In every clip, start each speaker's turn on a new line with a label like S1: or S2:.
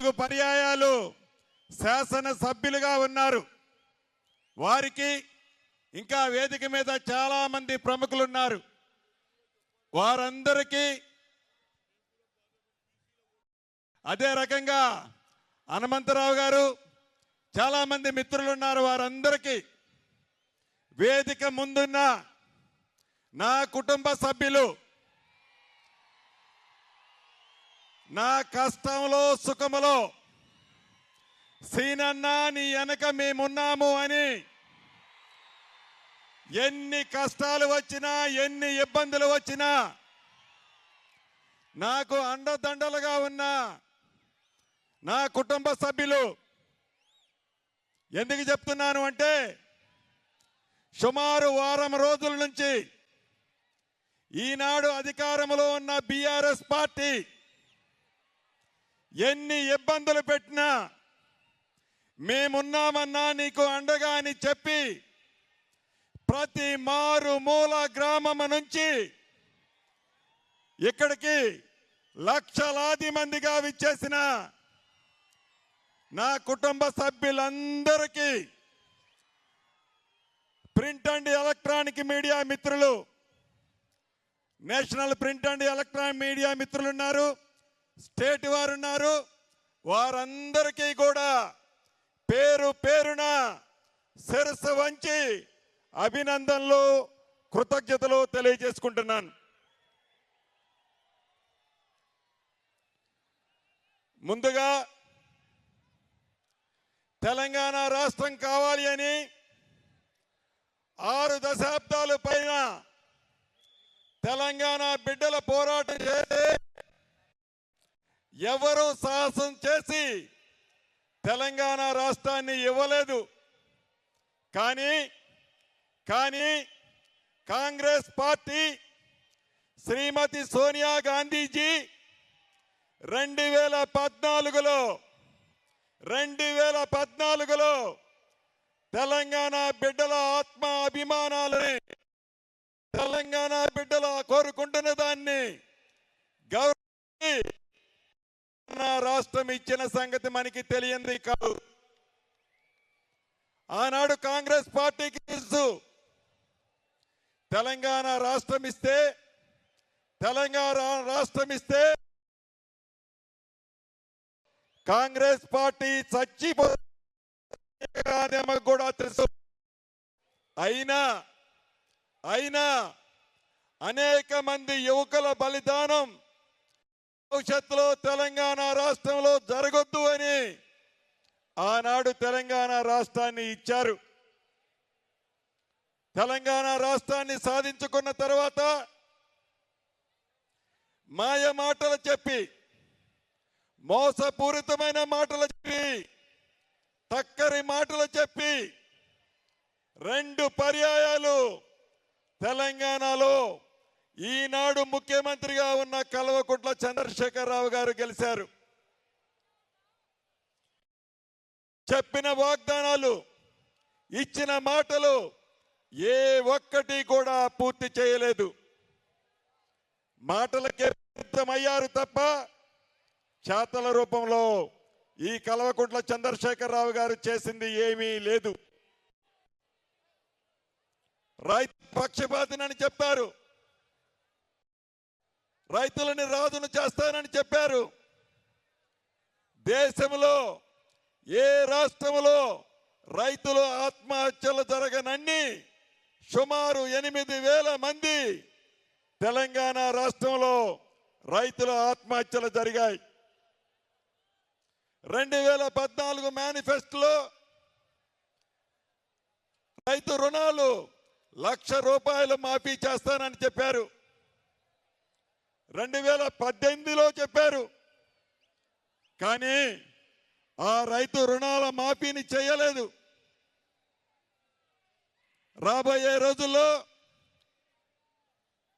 S1: నాలుగు పర్యాయాలు శాసన సభ్యులుగా ఉన్నారు. వారికి ఇంకా వేదిక మీద చాలా మంది ప్రముఖులు ఉన్నారు వారందరికీ అదే రకంగా హనుమంతరావు గారు చాలా మంది మిత్రులు ఉన్నారు వారందరికీ. వేదిక ముందున్న నా కుటుంబ సభ్యులు నా కష్టంలో సుఖములో సీనన్న నీ వెనక మేమున్నాము అని ఎన్ని కష్టాలు వచ్చినా ఎన్ని ఇబ్బందులు వచ్చినా నాకు అండదండలుగా ఉన్న నా కుటుంబ సభ్యులు ఎందుకు చెప్తున్నాను అంటే సుమారు వారం రోజుల నుంచి ఈనాడు అధికారంలో ఉన్న బీఆర్ఎస్ పార్టీ ఎన్ని ఇబ్బందులు పెట్టినా మేమున్నామన్నా నీకు అండగా అని చెప్పి ప్రతి మారు మూల గ్రామం నుంచి ఇక్కడికి లక్షలాది మందిగా విచ్చేసిన నా కుటుంబ సభ్యులందరికీ ప్రింట్ అండ్ ఎలక్ట్రానిక్ మీడియా మిత్రులు national print and electronic media మిత్రులు ఉన్నారు స్టేట్ వారు ఉన్నారు వారందరికీ కూడా పేరు పేరున శిరస్సు వంచి అభినందనలు కృతజ్ఞతలు తెలియజేసుకుంటున్నాను. ముందుగా తెలంగాణ రాష్ట్రం కావాలి అని ఆరు దశాబ్దాలు పైన తెలంగాణ బిడ్డల పోరాటం చేసి ఎవరు సాహసం చేసి తెలంగాణ రాష్ట్రాన్ని ఇవ్వలేదు. కానీ కానీ కాంగ్రెస్ పార్టీ శ్రీమతి సోనియా గాంధీజీ రెండు వేల పద్నాలుగులో రెండు వేల పద్నాలుగులో తెలంగాణ బిడ్డల ఆత్మ అభిమానాలని తెలంగాణ బిడ్డల కోరుకుంటున్న దాన్ని గౌరవ రాష్ట్రం ఇచ్చిన సంగతి మనకి తెలియంది కాదు. ఆనాడు కాంగ్రెస్ పార్టీకి తెలుసు తెలంగాణ రాష్ట్రం ఇస్తే తెలంగాణ రాష్ట్రం ఇస్తే కాంగ్రెస్ పార్టీ చచ్చిపోతే కూడా తెలుసు. అయినా అయినా అనేక మంది యువకుల బలిదానం భవిష్యత్తులో తెలంగాణ రాష్ట్రంలో జరగొద్దు అని ఆనాడు తెలంగాణ రాష్ట్రాన్ని ఇచ్చారు. తెలంగాణ రాష్ట్రాన్ని సాధించుకున్న తర్వాత మాయ మాటలు చెప్పి మోసపూరితమైన మాటలు చెప్పి తక్కరి మాటలు చెప్పి రెండు పర్యాయాలు తెలంగాణలో ఈనాడు ముఖ్యమంత్రిగా ఉన్న కల్వకుంట్ల చంద్రశేఖరరావు గారు గెలిచారు. చెప్పిన వాగ్దానాలు ఇచ్చిన మాటలు ఏ ఒక్కటి కూడా పూర్తి చేయలేదు. మాటలకే అయ్యారు తప్ప చేతల రూపంలో ఈ కల్వకుంట్ల చంద్రశేఖరరావు గారు చేసింది ఏమీ లేదు. రైతు పక్షపాతినని చెప్పారు. రైతులని రాజును చేస్తానని చెప్పారు. దేశంలో ఏ రాష్ట్రంలో రైతులు ఆత్మహత్యలు జరగనన్ని సుమారు ఎనిమిది వేల మంది తెలంగాణ రాష్ట్రంలో రైతుల ఆత్మహత్యలు జరిగాయి. రెండు వేల పద్నాలుగు మేనిఫెస్టోలో రైతు రుణాలు లక్ష రూపాయలు మాఫీ చేస్తానని చెప్పారు. రెండు వేల పద్దెనిమిదిలో చెప్పారు. కానీ ఆ రైతు రుణాల మాఫీని చేయలేదు. రాబోయే రోజుల్లో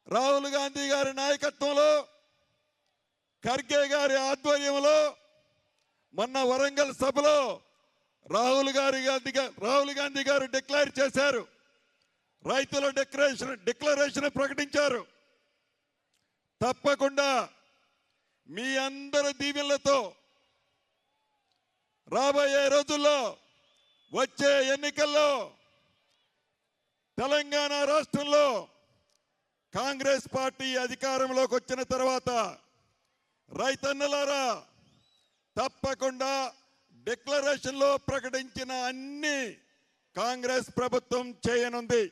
S1: రాహుల్ గాంధీ గారి నాయకత్వంలో ఖర్గే గారి ఆధ్వర్యంలో మొన్న వరంగల్ సభలో రాహుల్ గారి గాంధీ రాహుల్ గాంధీ గారు డిక్లేర్ చేశారు. రైతుల డిక్లరేషన్ డిక్లరేషన్ ప్రకటించారు. తప్పకుండా మీ అందరి దీవెనలతో రాబోయే రోజుల్లో వచ్చే ఎన్నికల్లో తెలంగాణ రాష్ట్రంలో కాంగ్రెస్ పార్టీ అధికారంలోకి వచ్చిన తర్వాత రైతన్నలారా తప్పకుండా డిక్లరేషన్లో ప్రకటించిన అన్ని కాంగ్రెస్ ప్రభుత్వం చేయనుంది.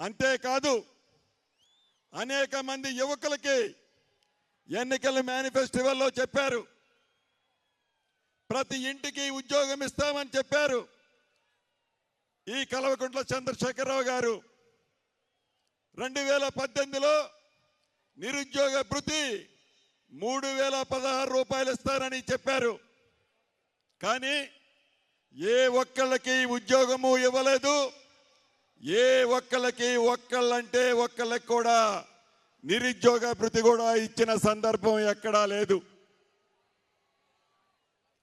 S1: అంతేకాదు అనేక మంది యువకులకి ఎన్నికల మేనిఫెస్టివల్లో చెప్పారు. ప్రతి ఇంటికి ఉద్యోగం ఇస్తామని చెప్పారు. ఈ కలవకుంట్ల చంద్రశేఖరరావు గారు రెండు వేల పద్దెనిమిదిలో నిరుద్యోగ భృతి మూడు వేల పదహారు రూపాయలు ఇస్తారని చెప్పారు. కానీ ఏ ఒక్కళ్ళకి ఉద్యోగము ఇవ్వలేదు. ఏ ఒక్కళ్ళకి ఒక్కళ్ళంటే ఒక్కళ్ళకి కూడా నిరుద్యోగ భృతి కూడా ఇచ్చిన సందర్భం ఎక్కడా లేదు.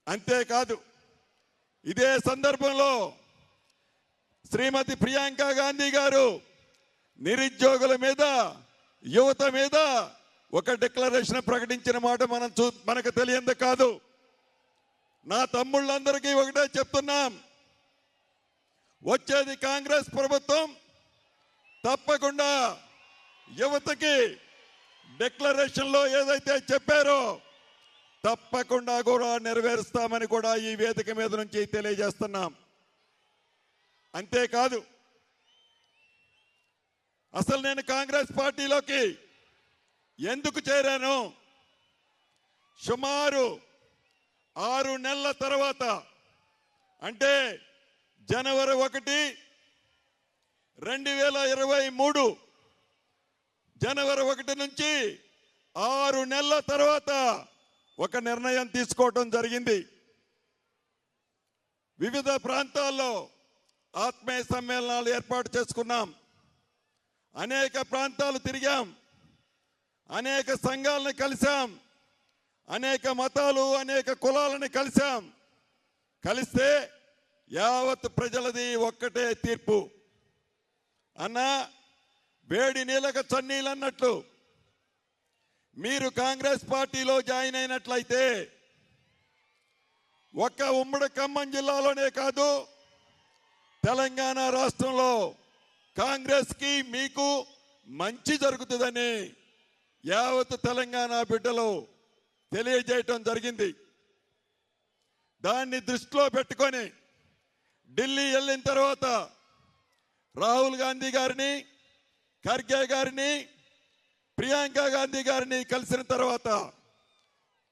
S1: అంతేకాదు ఇదే సందర్భంలో శ్రీమతి ప్రియాంక గాంధీ గారు నిరుద్యోగుల మీద యువత మీద ఒక డిక్లరేషన్ ప్రకటించిన మాట మనం చూ మనకు తెలియంది కాదు. నా తమ్ముళ్ళందరికీ ఒకటే చెప్తున్నాం. వచ్చేది కాంగ్రెస్ ప్రభుత్వం తప్పకుండా యువతకి డిక్లరేషన్లో ఏదైతే చెప్పారో తప్పకుండా కూడా నెరవేరుస్తామని కూడా ఈ వేదిక మీద నుంచి తెలియజేస్తున్నాం. అంతేకాదు అసలు నేను కాంగ్రెస్ పార్టీలోకి ఎందుకు చేరాను? సుమారు ఆరు నెలల తర్వాత అంటే జనవరి ఒకటి రెండు వేల ఇరవై మూడు. జనవరి ఒకటి నుంచి ఆరు నెలల తర్వాత ఒక నిర్ణయం తీసుకోవటం జరిగింది. వివిధ ప్రాంతాల్లో ఆత్మీయ సమ్మేళనాలు ఏర్పాటు చేసుకున్నాం. అనేక ప్రాంతాలు తిరిగాం. అనేక సంఘాలను కలిశాం. అనేక మతాలు అనేక కులాలను కలిశాం. కలిస్తే యావత్ ప్రజలది ఒక్కటే తీర్పు. అన్నా వేడి నీళ్ళక చన్నీళ్ళు అన్నట్లు మీరు కాంగ్రెస్ పార్టీలో జాయిన్ అయినట్లయితే ఒక్క ఉమ్మడి ఖమ్మం జిల్లాలోనే కాదు తెలంగాణ రాష్ట్రంలో కాంగ్రెస్కి మీకు మంచి జరుగుతుందని యావత్ తెలంగాణ బిడ్డలు తెలియజేయటం జరిగింది. దాన్ని దృష్టిలో పెట్టుకొని ఢిల్లీ వెళ్ళిన తర్వాత రాహుల్ గాంధీ గారిని ఖర్గే గారిని ప్రియాంక గాంధీ గారిని కలిసిన తర్వాత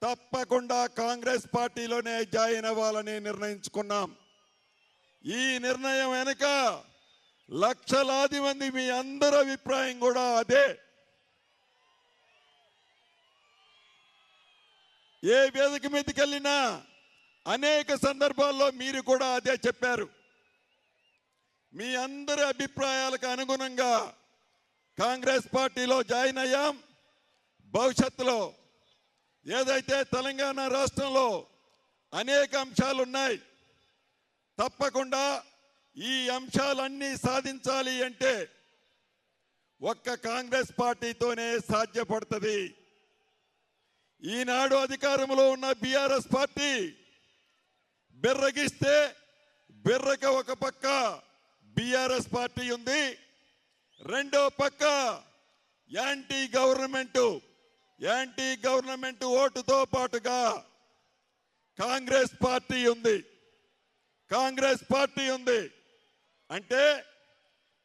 S1: తప్పకుండా కాంగ్రెస్ పార్టీలోనే జాయిన్ అవ్వాలని నిర్ణయించుకున్నాం. ఈ నిర్ణయం వెనుక లక్షలాది మంది మీ అందరి అభిప్రాయం కూడా అదే. ఏ వేదిక మీదకి వెళ్ళినా అనేక సందర్భాల్లో మీరు కూడా అదే చెప్పారు. మీ అందరి అభిప్రాయాలకు అనుగుణంగా కాంగ్రెస్ పార్టీలో జాయిన్ అయ్యాం. భవిష్యత్తులో ఏదైతే తెలంగాణ రాష్ట్రంలో అనేక అంశాలు ఉన్నాయి తప్పకుండా ఈ అంశాలన్నీ సాధించాలి అంటే ఒక్క కాంగ్రెస్ పార్టీతోనే సాధ్యపడుతుంది. ఈనాడు అధికారంలో ఉన్న బీఆర్ఎస్ పార్టీ బెర్రగిస్తే బిర్రక ఒక పక్క బీఆర్ఎస్ పార్టీ ఉంది రెండో పక్క యాంటీ గవర్నమెంట్. యాంటీ గవర్నమెంట్ ఓటుతో పాటుగా కాంగ్రెస్ పార్టీ ఉంది. కాంగ్రెస్ పార్టీ ఉంది. అంటే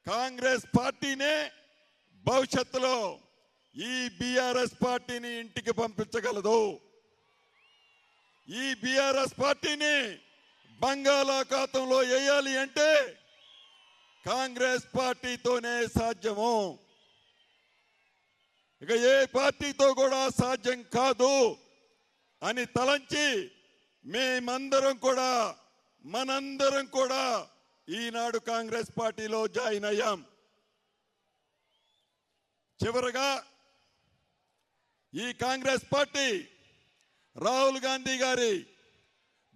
S1: కాంగ్రెస్ పార్టీనే భవిష్యత్తులో ఈ బీఆర్ఎస్ పార్టీని ఇంటికి పంపించగలదు. ఈ బీఆర్ఎస్ పార్టీని బంగాళాఖాతంలో వేయాలి అంటే కాంగ్రెస్ పార్టీతోనే సాధ్యము. ఇక ఏ పార్టీతో కూడా సాధ్యం కాదు అని తలంచి మేమందరం కూడా మనందరం కూడా ఈనాడు కాంగ్రెస్ పార్టీలో జాయిన్ అయ్యాం. చివరగా ఈ కాంగ్రెస్ పార్టీ రాహుల్ గాంధీ గారి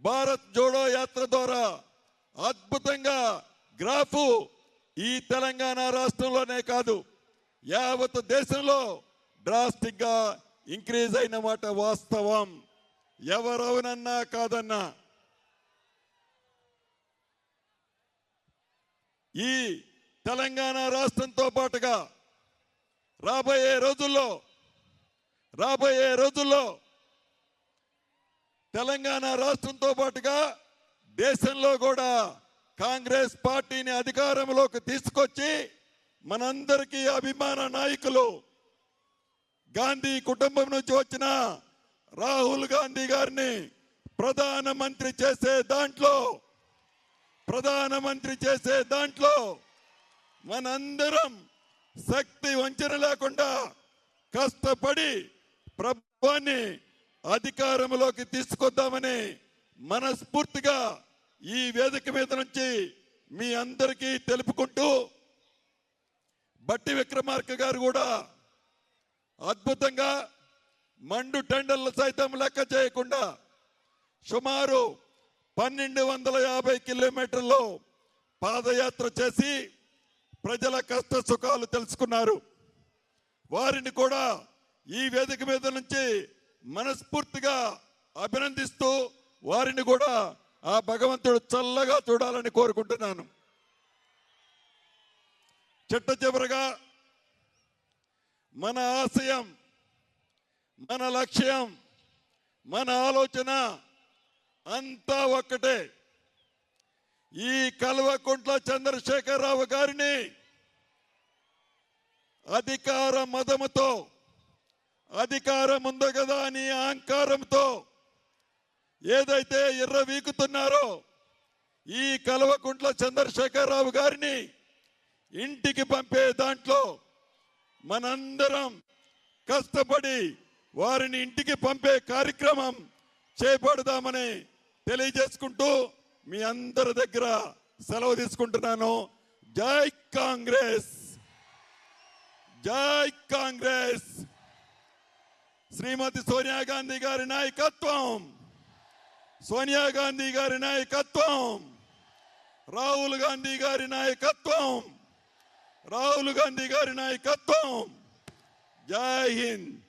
S1: భారత్ జోడో యాత్ర ద్వారా అద్భుతంగా గ్రాఫు ఈ తెలంగాణ రాష్ట్రంలోనే కాదు యావత్ దేశంలో డ్రాస్టిక్గా ఇంక్రీజ్ అయిన మాట వాస్తవం. ఎవరవునన్నా కాదన్నా. ఈ తెలంగాణ రాష్ట్రంతో పాటుగా రాబోయే రోజుల్లో రాబోయే రోజుల్లో తెలంగాణ రాష్ట్రంతో పాటుగా దేశంలో కూడా కాంగ్రెస్ పార్టీని అధికారంలోకి తీసుకొచ్చి మనందరికీ అభిమాన నాయకులు గాంధీ కుటుంబం నుంచి వచ్చిన రాహుల్ గాంధీ గారిని ప్రధానమంత్రి చేసే దాంట్లో ప్రధానమంత్రి చేసే దాంట్లో మనందరం శక్తి వంచన లేకుండా కష్టపడి ప్రభుత్వాన్ని అధికారంలోకి తీసుకొద్దామని మనస్ఫూర్తిగా ఈ వేదిక మీద నుంచి మీ అందరికీ తెలుపుకుంటూ బట్టి విక్రమార్క గారు కూడా అద్భుతంగా మండు టెండర్లు సైతం లెక్క చేయకుండా సుమారు పన్నెండు వందల యాభై కిలోమీటర్లు పాదయాత్ర చేసి ప్రజల కష్ట సుఖాలు తెలుసుకున్నారు. వారిని కూడా ఈ వేదిక మీద నుంచి మనస్ఫూర్తిగా అభినందిస్తూ వారిని కూడా ఆ భగవంతుడు చల్లగా చూడాలని కోరుకుంటున్నాను. చిట్ట చివరగా మన ఆశయం మన లక్ష్యం మన ఆలోచన అంతా ఒక్కటే. ఈ కల్వకుంట్ల చంద్రశేఖరరావు గారిని అధికార మదముతో అధికారం ఉంది కదా అని అహంకారంతో ఏదైతే ఎర్ర వీకుతున్నారో ఈ కలవకుంట్ల చంద్రశేఖరరావు గారిని ఇంటికి పంపే దాంట్లో మనందరం కష్టపడి వారిని ఇంటికి పంపే కార్యక్రమం చేపడదామని తెలియజేసుకుంటూ మీ అందరి దగ్గర సెలవు తీసుకుంటున్నాను. జై కాంగ్రెస్! జై కాంగ్రెస్! శ్రీమతి సోనియా గాంధీ గారి నాయకత్వం. సోనియా గాంధీ గారి నాయకత్వం. రాహుల్ గాంధీ గారి నాయకత్వం. రాహుల్ గాంధీ గారి నాయకత్వం. జై హింద్.